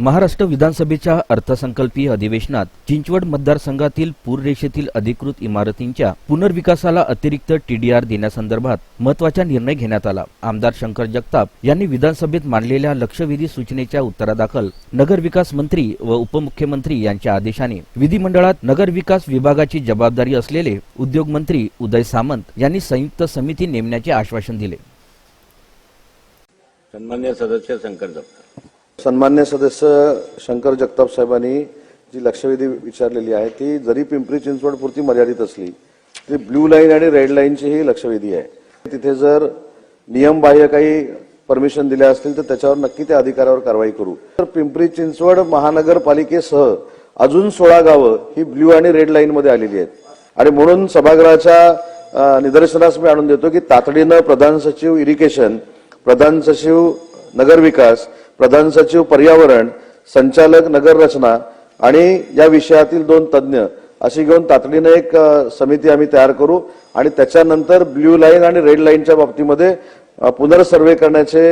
महाराष्ट्र विधानसभेच्या अर्थसंकल्पीय अधिवेशनात चिंचवड मतदारसंघातील पूररेषेतील अधिकृत इमारतींच्या पुनर्विकासाला अतिरिक्त टीडीआर देण्यासंदर्भात महत्त्वाचा निर्णय घेण्यात आला. आमदार शंकर जगताप यांनी विधानसभेत मांडलेल्या लक्षवेधी सूचनेच्या उत्तरादाखल नगरविकास मंत्री व उपमुख्यमंत्री यांच्या आदेशाने विधिमंडळात नगरविकास विभागाची जबाबदारी असलेले उद्योगमंत्री उदय सामंत यांनी संयुक्त समिती नेमण्याचे आश्वासन दिले. सन्मान्य सदस्य शंकर जगताप. सन्मान्य सदस्य शंकर जगताप साहेबांनी जी लक्षवेधी विचारलेली आहे ती जरी पिंपरी चिंचवड पुरती मर्यादित असली ती ब्ल्यू लाईन आणि रेड लाईनची ही लक्षवेधी आहे. तिथे जर नियमबाह्य काही परमिशन दिल्या असतील तर त्याच्यावर नक्की त्या अधिकारावर कारवाई करू. तर पिंपरी चिंचवड महानगरपालिकेसह अजून सोळा गावं ही ब्ल्यू आणि रेड लाईन मध्ये आलेली आहेत. आणि म्हणून सभागृहाच्या निदर्शनास मी आणून देतो की तातडीनं प्रधान सचिव इरिगेशन प्रधान सचिव नगरविकास प्रधान सचिव पर्यावरण संचालक नगर रचना आणि या विषयातील दोन तज्ज्ञ अशी घेऊन तातडीनं एक समिती आम्ही तयार करू आणि त्याच्यानंतर ब्ल्यू लाईन आणि रेड लाईनच्या बाबतीमध्ये पुनर्सर्वे करण्याचे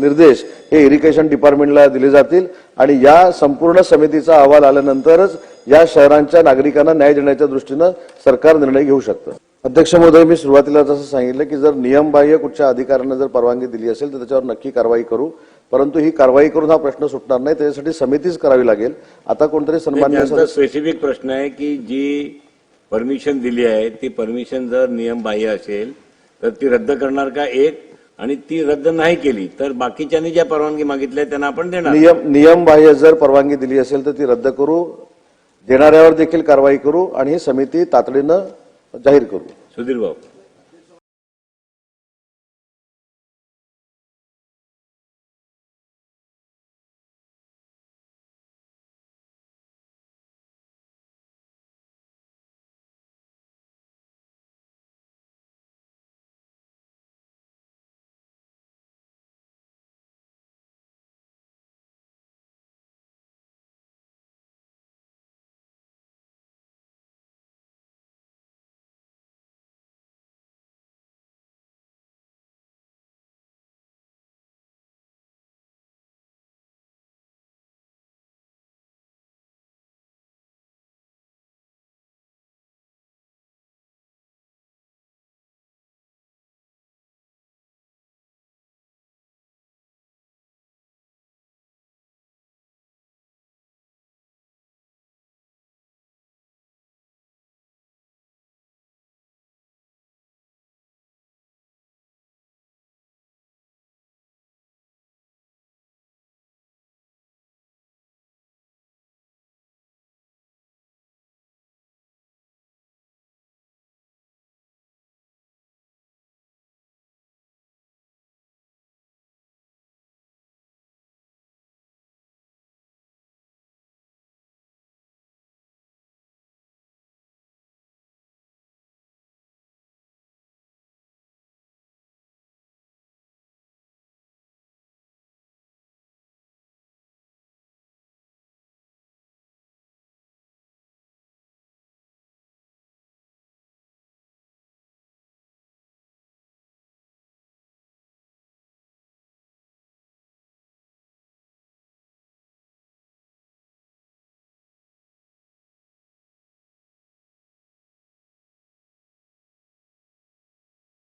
निर्देश हे इरिगेशन डिपार्टमेंटला दिले जातील आणि या संपूर्ण समितीचा अहवाल आल्यानंतरच या शहरांच्या नागरिकांना न्याय देण्याच्या दृष्टीनं सरकार निर्णय घेऊ शकतं. अध्यक्ष महोदय मी सुरुवातीला जसं सांगितलं की जर नियमबाह्य कुठच्या अधिकाऱ्यांना जर परवानगी दिली असेल तर त्याच्यावर नक्की कारवाई करू. परंतु ही कारवाई करून हा प्रश्न सुटणार नाही त्याच्यासाठी समितीच करावी लागेल. आता कोणतरी सन्मान्य स्पेसिफिक प्रश्न आहे की जी परमिशन दिली आहे ती परमिशन जर नियम बाह्य असेल तर ती रद्द करणार का एक? आणि ती रद्द नाही केली तर बाकीच्यांनी ज्या परवानगी मागितल्या त्यांना आपण देणार. नियम नियमबाह्य जर परवानगी दिली असेल तर ती रद्द करू देणाऱ्यावर देखील कारवाई करू आणि ही समिती तातडीनं जाहीर करू. सुधीर भाऊ